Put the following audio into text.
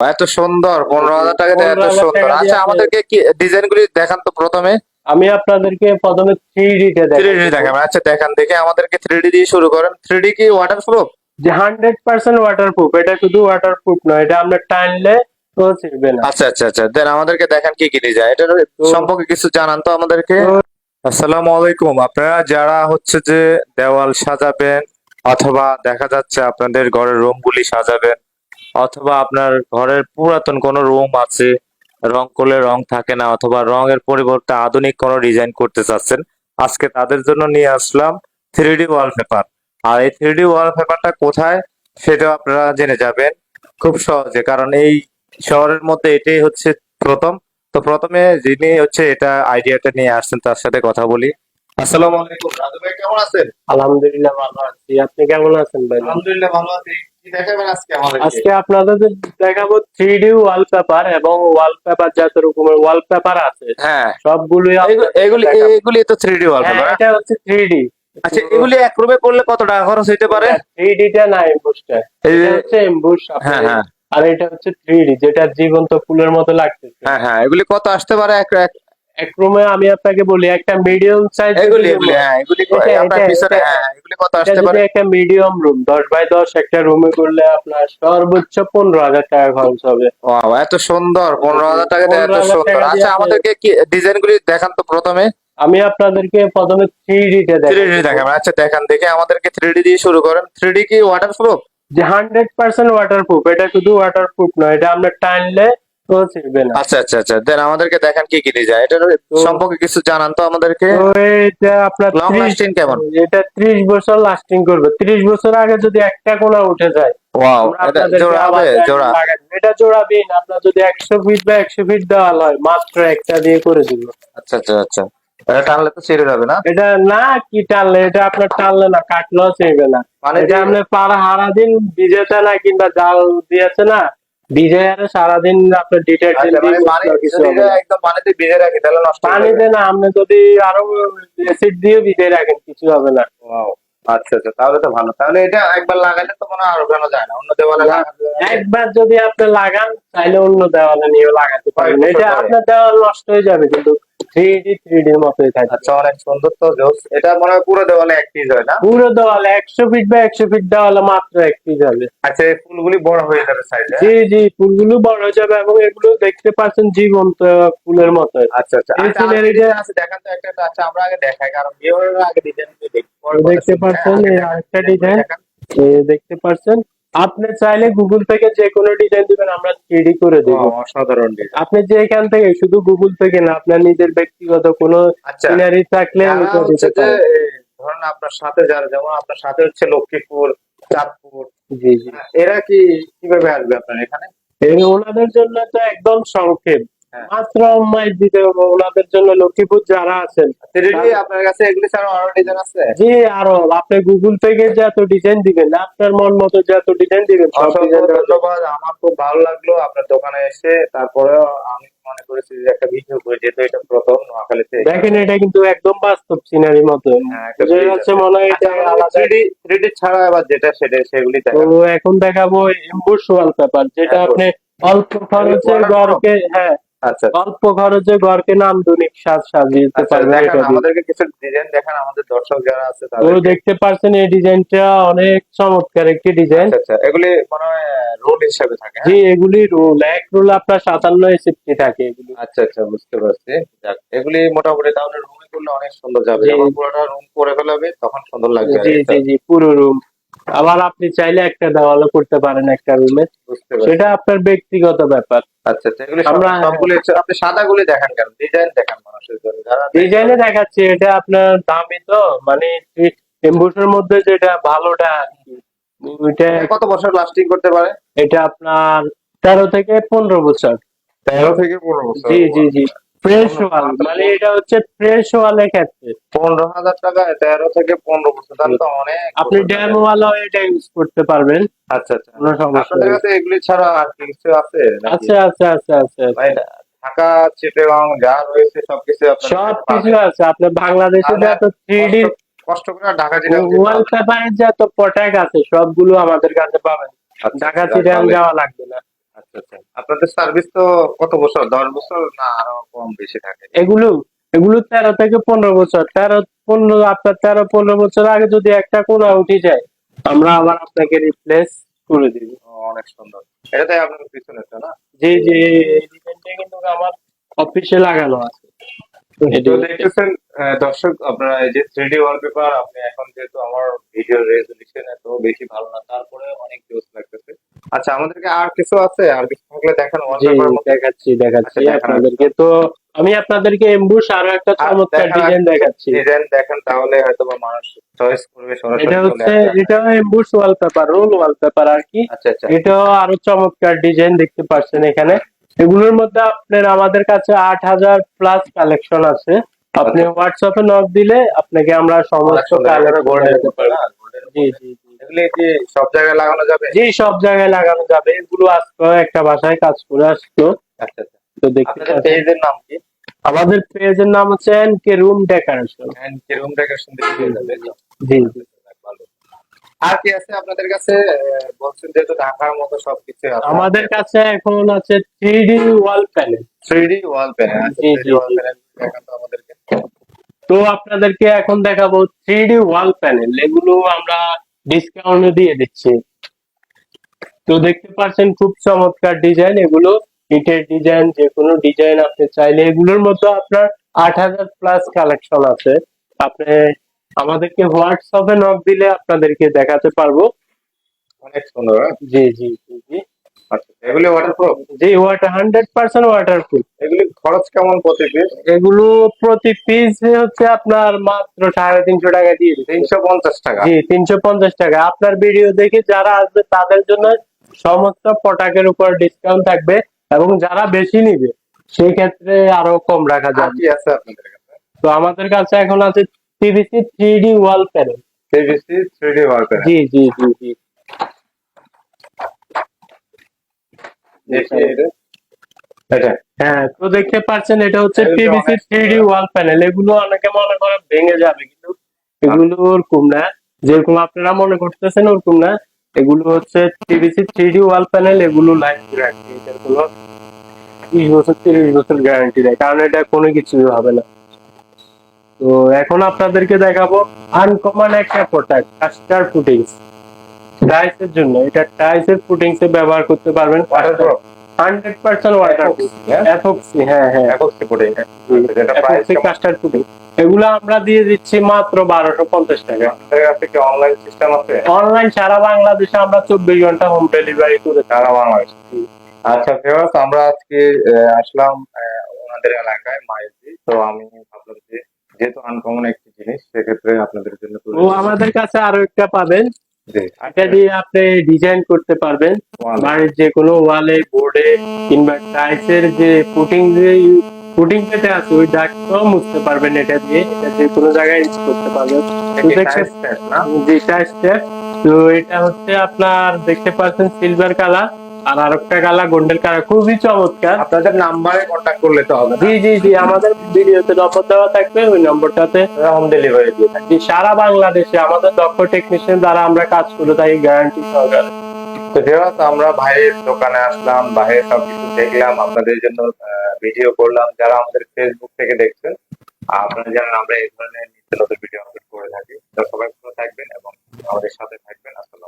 এত সুন্দর পনেরো হাজার টাকা দিয়ে এত সুন্দর। আচ্ছা আমাদেরকে কি ডিজাইন গুলি দেখান তো প্রথমে? আমি আপনাদেরকে প্রথমে থ্রি ডিতে থ্রি ডি দেখাবেন আচ্ছা দেখান দেখে আমাদেরকে থ্রি ডি দিয়ে শুরু করেন। থ্রি ডি কি ওয়াটার প্রুফ যে হান্ড্রেড পার্সেন্ট ওয়াটারপ্রুফ এটা শুধু ওয়াটারপ্রুফ নয় এটা আমরা টানলে আচ্ছা আচ্ছা আচ্ছা দেন আমাদেরকে দেখান কি কি ডিজাইন এটার সম্পর্কে কিছু জানান তো আমাদেরকে। আসসালামু আলাইকুম আপনারা যারা হচ্ছে যে দেওয়াল সাজাবেন অথবা দেখা যাচ্ছে আপনাদের ঘরের রুম গুলি সাজাবেন অথবা আপনার ঘরের পুরাতন কোনো রুম আছে রং করলে রং থাকে না অথবা রঙের পরিবর্তে আধুনিক কোনো ডিজাইন করতে চাচ্ছেন আজকে তাদের জন্য নিয়ে আসলাম থ্রি ডি ওয়ালপেপার আর এই থ্রি ডি ওয়ালপেপারটা কোথায় সেটাও আপনারা জেনে যাবেন খুব সহজে কারণ এই শহরের মধ্যে এটাই হচ্ছে প্রথম। তো প্রথমে যিনি হচ্ছে এটা আইডিয়াটা নিয়ে আসছেন তার সাথে কথা বলি। আসসালামু আলাইকুম রাজু ভাই কেমন আছেন? আলহামদুলিল্লাহ ভালো আছি। আপনি কেমন আছেন ভাই? আলহামদুলিল্লাহ ভালো আছি। আজকে আপনাদের দেখাবো থ্রি ডি ওয়ালপেপার এবং ওয়ালপেপার যত রকমের ওয়ালপেপার আছে হ্যাঁ। সবগুলোই এগু- এগুলি এগুলি তো থ্রি ডি হ্যাঁ, ওয়ালপেপার এটা হচ্ছে থ্রি ডি আচ্ছা এগুলি এক রুমে করলে কত টাকা খরচ হইতে পারে? থ্রি ডিটা না এমবুসটা এই হচ্ছে এমবুস হ্যাঁ হ্যাঁ। আর এটা হচ্ছে থ্রি ডি যেটা জীবন্ত ফুলের মতো লাগতেছে। হ্যাঁ হ্যাঁ এগুলি কত আসতে পারে? এক এক- রুমে আমি আপনাকে বলি একটা মিডিয়াম সাইজ এগুলি এগুলি হ্যাঁ এগুলি আপনার পিছনে হ্যাঁ এগুলি কত আসতে পারে। একটা মিডিয়াম রুম দশ বাই দশ একটা রুমে করলে আপনার সর্বোচ্চ পনেরো হাজার টাকা খরচ হবে। ওয়াও এত সুন্দর পনেরো হাজার টাকা দিয়ে এত সুন্দর। আচ্ছা আমাদেরকে কি ডিজাইন গুলি দেখান তো প্রথমে। আমি আপনাদেরকে প্রথমে থ্রি ডিতে থ্রি ডি দেখাবো দেখাবেন আচ্ছা দেখান দেখে আমাদেরকে থ্রি ডি দিয়ে শুরু করেন। থ্রি ডি কি ওয়াটার প্রুফ যে হান্ড্রেড পার্সেন্ট ওয়াটারপ্রুফ এটা শুধু ওয়াটারপ্রুফ নয় এটা আমরা টানলে তো না আচ্ছা আচ্ছা আচ্ছা দেন আমাদেরকে দেখান কি কি ডিজাইন এটার সম্পর্কে কিছু জানান তো আমাদেরকে। এটা আপনার লং লাস্টিং কেমন? এটা ত্রিশ বছর লাস্টিং করবে। ত্রিশ বছর আগে যদি একটা কোনা উঠে যায় ওয়াও এটা জোড়া হবে জোড়া। লাগাবো। এটা আপনার যদি একশো ফিট বা একশো ফিট দেওয়াল হয় মাত্র একটা দিয়ে করে দিব। আচ্ছা আচ্ছা আচ্ছা। এটা টানলে তো ছেড়ে যাবে না? এটা না কি টানলে? এটা আপনার টানলে না কাটলেও চাইবে না। মানে এটা যে- আপনি পাড়া সারাদিন ভিজেছে না কিংবা জাল দিয়েছে না ভিজে আরে সারাদিন আপনার ডিটারজেন্ট আচ্ছা, মানে। একদম পানিতে ভিজে রাখি তাহলে নষ্ট পানিতে না আপনি যদি আরও অ্যাসিড দিয়ে ভিজে রাখেন কিছু হবে না। আচ্ছা আচ্ছা তাহলে তো ভালো। তাহলে এটা একবার লাগালে তো কোনো আর যায় না। অন্য দেওয়ালে। একবার যদি আপনি লাগান তাহলে অন্য দেওয়ালে নিয়ে লাগাতে পারবেন। এটা আপনার দেওয়াল নষ্ট হয়ে যাবে কিন্তু থ্রি ডি মতোই থাকবে আচ্ছা অনেক সুন্দর তো জোস। এটা মনে হয় পুরো দেওয়ালে এক পিস হয় না? পুরো দেওয়ালে একশো ফিট বা একশো ফিট দেওয়ালে মাত্র এক পিস হবে। আচ্ছা এই ফুলগুলি বড় হয়ে যাবে সাইডে জি জি ফুলগুলো বড় হয়ে যাবে এবং এগুলো দেখতে পাচ্ছেন জীবন্ত ফুলের মতো আচ্ছা আচ্ছা। এই আচ্ছা, আছে দেখান তো একটা। আচ্ছা আমরা আগে দেখাই কারণ আগে ডিজাইন দেখি দেখতে। পাচ্ছেন হ্যাঁ, আরেকটা ডিজাইন দেখতে পাচ্ছেন আপনি চাইলে গুগল থেকে যে কোনো ডিজাইন দিবেন আমরা থ্রিডি করে দেবো। অসাধারণ ডিজাইন আপনি যে এখান থেকে শুধু গুগল থেকে না আপনার নিজের ব্যক্তিগত কোনো আচ্ছা সিনারি থাকলে দিতে যে ধরুন আপনার সাথে যারা যেমন আপনার সাথে হচ্ছে লক্ষ্মীপুর চাঁদপুর জি জি। এরা কি কীভাবে আসবে আপনার এখানে? এই ওনাদের জন্য তো একদম সংক্ষেপ। মাত্র মাইক দিতে হবে ওনাদের জন্য লক্ষ্মীপুর যারা আছেন আপনার কাছে এগুলি ছাড়া আরও ডিজাইন আছে? জি আরও। আপনি গুগল থেকে যত ডিজাইন দিবেন আপনার মন মতো যত ডিজাইন দিবেন ধন্যবাদ। আমার খুব ভালো লাগল আপনার দোকানে এসে। তারপরেও আমি মনে করেছি যে একটা ভিডিও করে যেহেতু এটা প্রথম নোয়াখালীতে। দেখেন এটা কিন্তু একদম বাস্তব সিনারি মতো। হ্যাঁ, হচ্ছে মনে হয় এটা থ্রিডি থ্রিডি ছাড়া আবার যেটা সেটা সেগুলি দেখাবো। এখন দেখাবো এমবুশ ওয়ালপেপার যেটা হ্যাঁ, আপনি অল্প খরচে? ঘরকে হ্যাঁ আচ্ছা। অল্প খরচে ঘরকে নান্দনিক সাজ সাজিয়ে আচ্ছা পারবেন। আমাদেরকে কিছু ডিজাইন দেখান আমাদের দর্শক যারা আছে তো তাদের দেখতে পাচ্ছেন এই ডিজাইনটা অনেক চমৎকার একটি ডিজাইন। আচ্ছা আচ্ছা এগুলি মনে হয় রোল হিসাবে থাকে হ্যাঁ? জি এগুলি রোল এক রোল আপনার সাতান্ন এসএফটি থাকে এগুলি। আচ্ছা আচ্ছা বুঝতে পারছি। যাক, এগুলি মোটামুটি তাহলে রুমে করলে অনেক সুন্দর যাবে। যখন পুরোটা রুম করে ফেলাবে তখন সুন্দর লাগবে জি জি জি পুরো রুম আবার আপনি চাইলে একটা দেওয়ালও করতে পারেন একটা রুমে। সেটা আপনার ব্যক্তিগত ব্যাপার। আচ্ছা আচ্ছা আমরা- আপনি সাদা গুলি দেখান কেন? ডিজাইন দেখান মানুষের জন্য। ডিজাইনে দেখাচ্ছে এটা আপনার দামি তো মানে এমবুসের মধ্যে যেটা ভালোটা ওইটা কত বছর লাস্টিং করতে পারে? এটা আপনার তেরো থেকে পনেরো বছর। তেরো থেকে পনেরো বছর। জি জি জি। ফ্রেশ ওয়াল মানে এটা হচ্ছে ফ্রেশ ওয়ালের ক্ষেত্রে। পনেরো হাজার টাকা তেরো থেকে পনেরো বছর তো অনেক আপনি ড্যাম যাবে। ওয়ালও এটা ইউজ করতে পারবেন। আচ্ছা আচ্ছা। কোনো সমস্যা নেই। এগুলি ছাড়া আর কিছু আছে আচ্ছা আচ্ছা আচ্ছা আচ্ছা মানে ঢাকা চিটাগাং যা রয়েছে সবকিছু আপনার সব কিছু আছে। আপনার বাংলাদেশে তাহলে যত থ্রি কষ্ট- করে ঢাকা চিটাগাং যত প্রোডাক্ট আছে সবগুলো আমাদের কাছে পাবেন। আচ্ছা, ঢাকা আচ্ছা, যাওয়া লাগবে না। আপনাদের সার্ভিস তো কত বছর? দশ বছর না আরও কম বেশি থাকে? এগুলো এগুলো তেরো থেকে পনেরো বছর। তেরো পনেরো আপনার তেরো পনেরো বছর আগে যদি একটা কোনা উঠে যায় আমরা আবার আপনাকে রিপ্লেস করে দিব। অনেক সুন্দর। এটাতে আপনার পিছনেরটা না? জি জি ডিজাইনটা কিন্তু আমার অফিসে লাগানো আছে। তো দেখতেছেন দর্শক আপনারা এই যে থ্রি ডি ওয়ালপেপার আপনি এখন যেহেতু আমার ভিডিও রেজলিউশন এত বেশি ভালো না তারপরে অনেক জোস লাগতেছে। আচ্ছা আমাদেরকে আর কিছু আছে? আর কিছু থাকলে দেখান দেখাচ্ছি দেখাচ্ছি আচ্ছা, আপনাদেরকে। তো আমি আপনাদেরকে এমবুশ আরও একটা আর চমৎকার। ডিজাইন দেখাচ্ছি। ডিজাইন দেখেন তাহলে হয়তো বা মানুষ চয়েস করবে সরাসরি এটা হচ্ছে এটা এমবুশ ওয়ালপেপার রোল ওয়ালপেপার আর কি। আচ্ছা আচ্ছা। এটাও আরও চমৎকার ডিজাইন দেখতে পাচ্ছেন এখানে। এগুলোর মধ্যে আপনার আমাদের কাছে আট হাজার প্লাস কালেকশন আছে। আপনি আচ্ছা। হোয়াটসঅ্যাপে নক দিলে আপনাকে আমরা সমস্ত কালেকশন গোল্ডেন জি জি জি। এগুলি কি সব জায়গায় লাগানো যাবে? জি সব জায়গায় লাগানো যাবে। এগুলো আজকে একটা বাসায় কাজ করে আসতো। আচ্ছা আচ্ছা। তো দেখতে পেজের নাম কি? আমাদের পেজের নাম হচ্ছে K room decoration and K room decoration জি। জি আর কি আছে আপনাদের কাছে? বলছেন যেহেতু ঢাকার মতো সবকিছু আছে। আমাদের কাছে এখন আছে three D wall panel three D wall panel জি, ওয়াল প্যানেল তো আমাদেরকে। তো আপনাদেরকে এখন দেখাবো থ্রি ডি ওয়াল প্যানেল এগুলো আমরা ডিসকাউন্টে দিয়ে দিচ্ছি। তো দেখতে পাচ্ছেন খুব চমৎকার ডিজাইন এগুলো ইটের ডিজাইন যে কোনো ডিজাইন আপনি চাইলে এগুলোর মতো আপনার আট হাজার প্লাস কালেকশন আছে। আপনি আমাদেরকে হোয়াটসঅ্যাপে নক দিলে আপনাদেরকে দেখাতে পারব। অনেক সুন্দর হ্যাঁ? জি জি। এগুলি ওয়াটারপ্রুফ জি ওয়াটার হান্ড্রেড পার্সেন্ট ওয়াটারপ্রুফ এগুলি খরচ কেমন প্রতি পিস এগুলো প্রতি পিস হচ্ছে আপনার মাত্র সাড়ে তিনশো টাকা দিয়ে তিনশো পঞ্চাশ টাকা। জি তিনশো পঞ্চাশ টাকা। আপনার ভিডিও দেখে যারা আসবে তাদের জন্য সমস্ত প্রোডাক্টের উপর ডিসকাউন্ট থাকবে এবং যারা বেশি নিবে সেই ক্ষেত্রে আরও কম রাখা যাবে। কি আছে আপনাদের কাছে। তো আমাদের কাছে এখন আছে PVC three D wall panel PVC three D wall panel জি জি জি জি। এটা? এটা? হ্যাঁ তো দেখতে পাচ্ছেন এটা হচ্ছে পিভিসি অনেক থ্রি ডি ওয়াল প্যানেল এগুলো অনেকে মনে করে ভেঙে যাবে কিন্তু এগুলো ওরকম না। যেরকম আপনারা মনে করতেছেন ওরকম না। এগুলো হচ্ছে PVC three D wall panel এগুলো লাইফ গ্যারান্টি এটার কোনো বিশ বছর তিরিশ বছর গ্যারান্টি দেয় কারণ এটা কোনো কিছুই হবে না। তো এখন আপনাদেরকে দেখাবো আনকমন একটা প্রোডাক্ট কাস্টার ফুটিংস টাইসের জন্য এটা টাইসের ফুটিংস এ ব্যবহার করতে পারবেন? Hundred percent water? এফক্সি হ্যাঁ? হ্যাঁ একশো ফুটে এফক্সি কাস্টার ফুটিং এগুলো আমরা দিয়ে দিচ্ছি মাত্র বারোশো পঞ্চাশ টাকা। অনলাইন সিস্টেম আছে অনলাইন সারা বাংলাদেশে আমরা চব্বিশ ঘণ্টা হোম ডেলিভারি করে। সারা বাংলাদেশ। আচ্ছা ভিউয়ার্স আমরা আজকে আসলাম ওনাদের এলাকায় মাইজি। তো আমি ভাবলাম যে যেহেতু আনকমন একটি জিনিস সেক্ষেত্রে আপনাদের জন্য ও আমাদের কাছে আরও একটা পাবেন। এটা দিয়ে আপনি ডিজাইন করতে পারবেন। Wall. বাড়ির যে কোনো ওয়ালে বোর্ডে কিংবা টাইলসের যে ফুটিং যে ফুটিং যেটা আছে ওই দাগটাও মুছতে পারবেন এটা দিয়ে। এটা যে কোনো জায়গায় ইউজ করতে পারবেন। যেটা টাইলসটা তো এটা হচ্ছে আপনার দেখতে পাচ্ছেন সিলভার কালার আর আরেকটা গোল্ডেন কালার খুবই চমৎকার। আপনাদের নাম্বারে কন্ট্যাক্ট করলে তো হবে জি জি জি আমাদের ভিডিওতে নম্বর দেওয়া থাকবে ওই নম্বরটাতে হোম ডেলিভারি দিয়ে থাকি। সারা বাংলাদেশে আমাদের দক্ষ টেকনিশিয়ান দ্বারা আমরা কাজ করে থাকি গ্যারান্টি সহকারে। তো আমরা ভাইয়ের দোকানে আসলাম ভাইয়ের সবকিছু দেখলাম আপনাদের জন্য ভিডিও করলাম। যারা আমাদের ফেসবুক থেকে দেখছেন আপনারা জানেন আমরা এই ধরনের নিত্য নতুন ভিডিও আপলোড করে থাকি। তো সবাই ভালো থাকবেন এবং আমাদের সাথে থাকবেন। আসসালামু